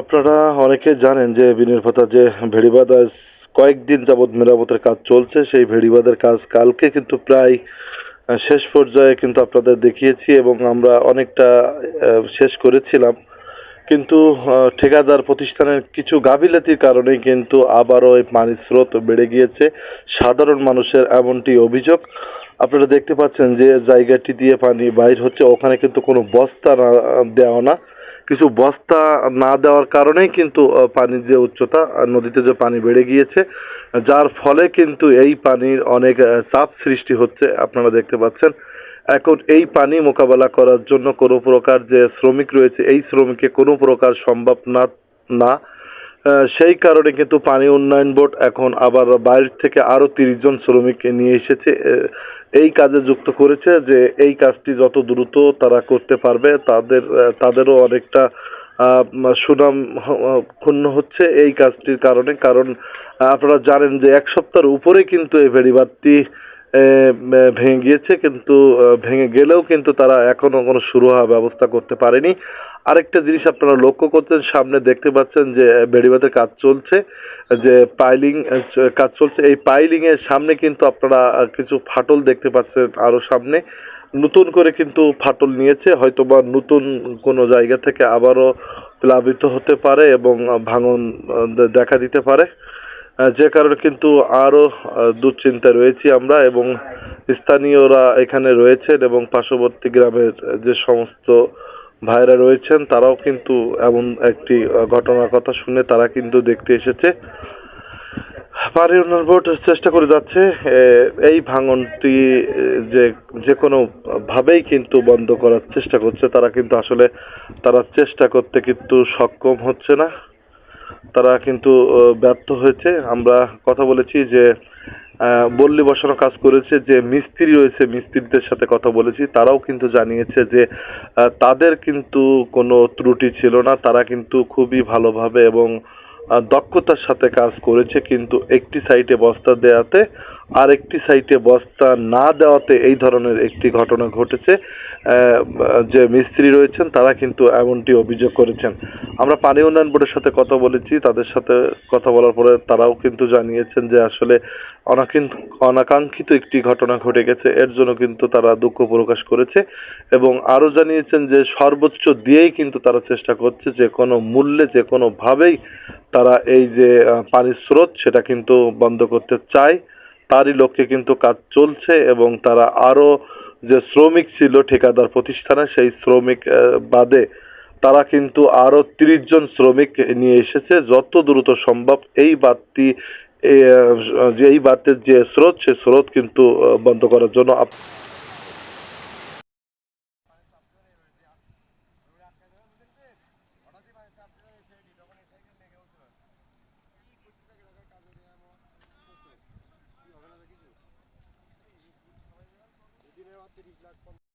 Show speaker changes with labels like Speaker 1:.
Speaker 1: আপনারা অনেকে জানেন যে বিনির্ভতা যে ভেড়িবাদ আজ কয়েকদিন যাবৎ মেরামতের কাজ চলছে, সেই ভেড়িবাদের কাজ কালকে কিন্তু প্রায় শেষ পর্যায়ে কিন্তু আপনাদের দেখিয়েছি এবং আমরা অনেকটা শেষ করেছিলাম। কিন্তু ঠিকাদার প্রতিষ্ঠানের কিছু গাফিলতির কারণেই কিন্তু আবারও এই পানির স্রোত বেড়ে গিয়েছে। সাধারণ মানুষের এমনটি অভিযোগ। আপনারা দেখতে পাচ্ছেন যে জায়গাটি দিয়ে পানি বাইর হচ্ছে, ওখানে কিন্তু কোনো বস্তা দেওয়া না। কিছু বস্তা না দেওয়ার কারণেই কিন্তু পানির যে উচ্চতা নদীতে যে পানি বেড়ে গিয়েছে, যার ফলে কিন্তু এই পানির অনেক চাপ সৃষ্টি হচ্ছে। আপনারা দেখতে পাচ্ছেন, এখন এই পানি মোকাবেলা করার জন্য কোনো প্রকার যে শ্রমিক রয়েছে, এই শ্রমিককে কোনো প্রকার সম্ভব না না সেই কারণে কিন্তু পানি উন্নয়ন বোর্ড এখন আবার বাইরে থেকে আরও তিরিশ জন শ্রমিককে নিয়ে এসেছে এই কাজে যুক্ত করেছে যে এই কাজটি যত দ্রুত তারা করতে পারবে, তাদের তাদেরও অনেকটা সুনাম ক্ষুণ্ণ হচ্ছে এই কাজটির কারণে। কারণ আপনারা জানেন যে এক সপ্তাহের উপরে কিন্তু এই ভেড়িবাদটি ভেঙে গিয়েছে, কিন্তু ভেঙে গেলেও কিন্তু তারা এখনও কোনো শুরু হওয়া ব্যবস্থা করতে পারেনি। আরেকটা জিনিস আপনারা লক্ষ্য করছেন, সামনে দেখতে পাচ্ছেন যে বেড়িবাদের কাজ চলছে, যে পাইলিং কাজ চলছে। এই পাইলিং এর সামনে কিন্তু আপনারা কিছু ফাটল দেখতে পাচ্ছেন আরও সামনে। নতুন করে কিন্তু ফাটল নিয়েছে, হয়তোবা নতুন কোনো জায়গা থেকে আবারও প্লাবিত হতে পারে এবং ভাঙন দেখা দিতে পারে। যে কারণে কিন্তু আরও আহ, দুশ্চিন্তায় রয়েছি আমরা এবং স্থানীয়রা এখানে রয়েছেন এবং পার্শ্ববর্তী গ্রামের যে সমস্ত ভাইরা রয়েছেন তারাও কিন্তু এমন একটি ঘটনার কথা শুনে তারা কিন্তু দেখতে এসেছে। পানি উন্নয়ন বোর্ড চেষ্টা করে যাচ্ছে এই ভাঙনটি যে যে কোনো ভাবেই কিন্তু বন্ধ করার চেষ্টা করছে। তারা কিন্তু আসলে তারা চেষ্টা করতে কিন্তু সক্ষম হচ্ছে না। তারা কিন্তু ব্যর্থ হয়েছে। আমরা কথা বলেছি যে বললি বসানো কাজ করেছে যে, মিস্ত্রি রয়েছে, মিস্ত্রিদের সাথে কথা বলেছি। তারাও কিন্তু জানিয়েছে যে তাদের কিন্তু কোনো ত্রুটি ছিল না। তারা কিন্তু খুবই ভালোভাবে এবং দক্ষতার সাথে কাজ করেছে, কিন্তু একটি সাইটে বস্তা দেওয়াতে আর একটি সাইটে বস্তা না দেওয়াতে এই ধরনের একটি ঘটনা ঘটেছে। যে মিস্ত্রি রয়েছেন, তারা কিন্তু এমনটি অভিযোগ করেছেন। আমরা পানি উন্নয়ন বোর্ডের সাথে কথা বলেছি, তাদের সাথে কথা বলার পরে তারাও কিন্তু জানিয়েছেন যে আসলে অনাকাঙ্ক্ষিত একটি ঘটনা ঘটে গেছে। এর জন্য কিন্তু তারা দুঃখ প্রকাশ করেছে এবং আরও জানিয়েছেন যে সর্বোচ্চ দিয়েই কিন্তু তারা চেষ্টা করছে যে কোনো মূল্যে, যে কোনো ভাবেই তারা এই যে পানির স্রোত সেটা কিন্তু বন্ধ করতে চায়। তারই লক্ষ্যে কিন্তু কাজ চলছে এবং তারা আরও যে শ্রমিক ছিল ঠিকাদার প্রতিষ্ঠানে সেই শ্রমিক বাদে তারা কিন্তু আরও তিরিশ জন শ্রমিক নিয়ে এসেছে। যত দ্রুত সম্ভব এই আহ, যে এই বাতের যে স্রোত সে স্রোত কিন্তু বন্ধ করার জন্য
Speaker 2: 30 lakh